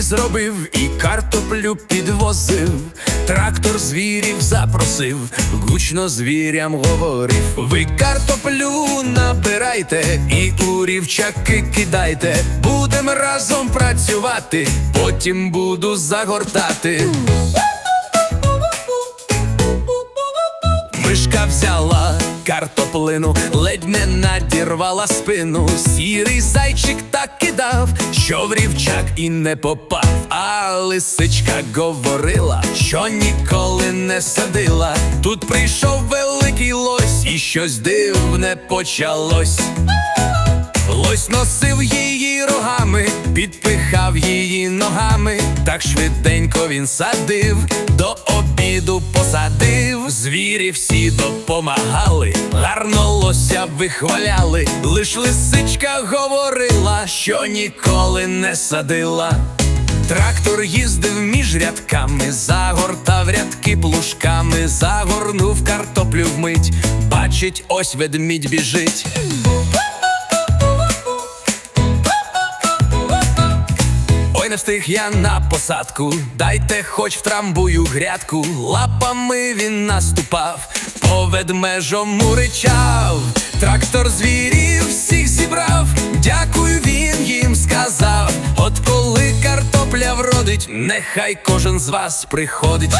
зробив і картоплю підвозив, трактор звірів запросив, гучно звірям говорив. Ви картоплю набирайте і у рівчаки кидайте. Будем разом працювати, потім буду загортати. Мишка взяла картоплину, ледь не надірвала спину. Сірий зайчик так кидав, що в рівчак і не попав. А лисичка говорила, що ніколи не садила. Тут прийшов великий лось, і щось дивне почалось. Лось носив її рогами, підпихав її ногами, так швиденько він садив, до обіду посадив. Звірі всі допомагали, гарно лося вихваляли. Лиш лисичка говорила, що ніколи не садила. Трактор їздив між рядками, загортав рядки плужками, загорнув картоплю вмить, бачить, ось ведмідь біжить. Не встиг я на посадку, дайте хоч в трамбую грядку, лапами він наступав, по ведмежом ричав, трактор звірів всіх зібрав, дякую, він їм сказав. От коли картопля вродить, нехай кожен з вас приходить.